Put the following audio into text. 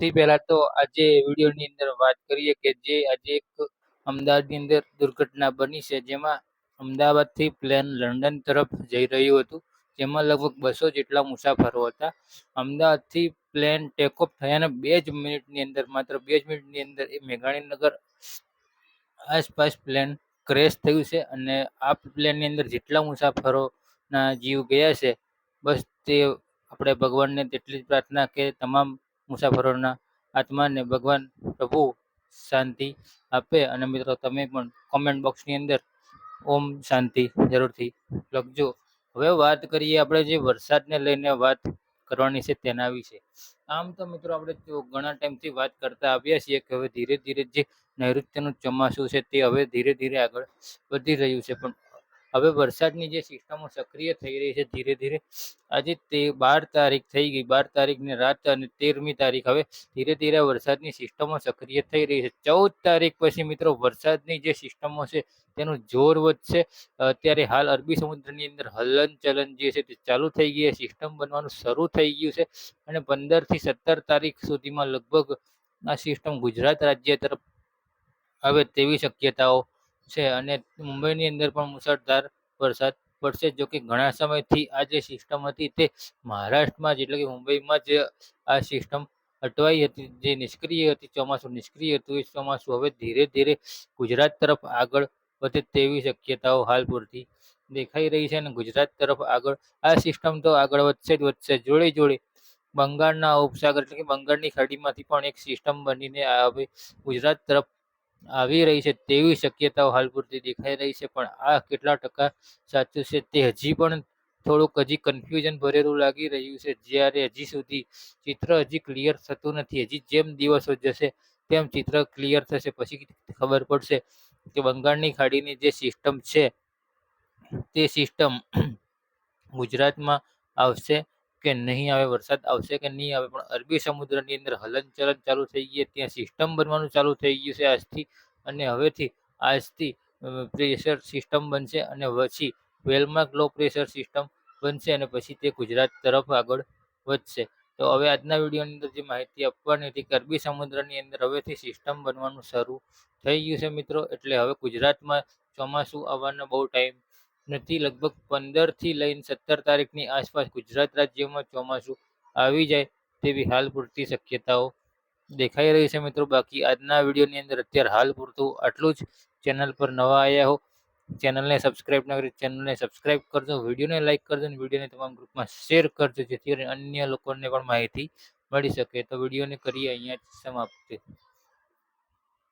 સૌથી પહેલાં તો આજે વિડીયોની અંદર વાત કરીએ કે જે આજે એક અમદાવાદની અંદર દુર્ઘટના બની છે, જેમાં અમદાવાદથી પ્લેન લંડન તરફ જઈ રહ્યું હતું, જેમાં લગભગ બસો જેટલા મુસાફરો હતા. અમદાવાદથી પ્લેન ટેકઓફ થયાના બે જ મિનિટની અંદર, માત્ર બે જ મિનિટની અંદર એ મેઘાણીનગર આસપાસ પ્લેન ક્રેશ થયું છે અને આ પ્લેનની અંદર જેટલા મુસાફરોના જીવ ગયા છે, બસ તે આપણે ભગવાનને તેટલી જ પ્રાર્થના કે તમામ મુસાફરોના આત્માને ભગવાન પ્રભુ શાંતિ આપે. અને મિત્રો, તમે પણ કોમેન્ટ બોક્સની અંદર ઓમ શાંતિ જરૂરથી લખજો. હવે વાત કરીએ આપણે જે વરસાદને લઈને વાત કરવાની છે તેના વિશે. આમ તો મિત્રો, આપણે ઘણા ટાઈમથી વાત કરતા આવ્યા છીએ કે હવે ધીરે ધીરે જે નૈઋત્યનું ચોમાસું છે તે હવે ધીરે ધીરે આગળ વધી રહ્યું છે. પણ હવે વરસાદની જે સિસ્ટમો સક્રિય થઈ રહી છે ધીરે ધીરે, આજે તે બાર તારીખ થઈ ગઈ, બાર તારીખની રાત અને તેરમી તારીખ. હવે ધીરે ધીરે વરસાદની સિસ્ટમો સક્રિય થઈ રહી છે. ચૌદ તારીખ પછી મિત્રો વરસાદની જે સિસ્ટમો છે તેનું જોર વધશે. અત્યારે હાલ અરબી સમુદ્રની અંદર હલન ચલન જે છે તે ચાલુ થઈ ગઈ સિસ્ટમ બનવાનું શરૂ થઈ ગયું છે અને પંદરથી સત્તર તારીખ સુધીમાં લગભગ આ સિસ્ટમ ગુજરાત રાજ્ય તરફ આવે તેવી શક્યતાઓ છે અને મુંબઈની અંદર પણ મુસળધાર વરસાદ પડશે. જો કે ઘણા સમયથી આ જે સિસ્ટમ હતી તે મહારાષ્ટ્રમાં જ એટલે કે મુંબઈમાં જ આ સિસ્ટમ અટવાઈ હતી. જે નિષ્ક્રિય હતી, ચોમાસું નિષ્ક્રિય હતું, એ ચોમાસું હવે ધીરે ધીરે ગુજરાત તરફ આગળ વધે તેવી શક્યતાઓ હાલ પૂરતી દેખાઈ રહી છે અને ગુજરાત તરફ આગળ આ સિસ્ટમ તો આગળ વધશે જ વધશે. જોડે જોડે બંગાળના ઉપસાગર એટલે કે બંગાળની ખાડીમાંથી પણ એક સિસ્ટમ બનીને હવે ગુજરાત તરફ આવી રહી છે તેવી શક્યતાઓ હાલ પૂરતી દેખાઈ રહી છે, પણ આ કેટલા ટકા સાચું છે તે હજી પણ થોડુંક હજી કન્ફ્યુઝન ભરેલું લાગી રહ્યું છે. જ્યારે હજી સુધી ચિત્ર હજી ક્લિયર થતું નથી, હજી જેમ દિવસો જશે તેમ ચિત્ર ક્લિયર થશે. પછી ખબર પડશે કે બંગાળની ખાડીની જે સિસ્ટમ છે, તે સિસ્ટમ ગુજરાતમાં આવશે કે નહીં આવે, વરસાદ આવશે કે નહીં આવે, પણ અરબી સમુદ્રની અંદર હલનચલન ચાલુ થઈ ગઈ, ત્યાં સિસ્ટમ બનવાનું ચાલુ થઈ ગયું છે આજથી. અને હવેથી આજથી પ્રેશર સિસ્ટમ બનશે અને પછી વેલમાર્ક લો પ્રેશર સિસ્ટમ બનશે અને પછી તે ગુજરાત તરફ આગળ વધશે. તો હવે આજના વિડીયોની અંદર જે માહિતી આપવાની હતી કે અરબી સમુદ્રની અંદર હવેથી સિસ્ટમ બનવાનું શરૂ થઈ ગયું છે મિત્રો, એટલે હવે ગુજરાતમાં ચોમાસું આવવાનો બહુ ટાઈમ નથી. લગભગ પંદરથી લઈને સત્તર તારીખની આસપાસ ગુજરાત રાજ્યમાં ચોમાસું આવી જાય તેવી હાલ પૂરતી શક્યતાઓ દેખાઈ રહી છે મિત્રો. બાકી આજના વિડીયોની અંદર અત્યારે હાલ પૂરતું આટલું જ. ચેનલ પર નવા આવ્યા હો, ચેનલને સબસ્ક્રાઇબ ન કરી, ચેનલને સબસ્ક્રાઇબ કરજો, વિડીયોને લાઇક કરજો અને વિડીયોને તમામ ગ્રુપમાં શેર કરજો, જેથી અન્ય લોકોને પણ માહિતી મળી શકે. તો વિડીયોને કરીએ અહીંયા જ સમાપ્ત.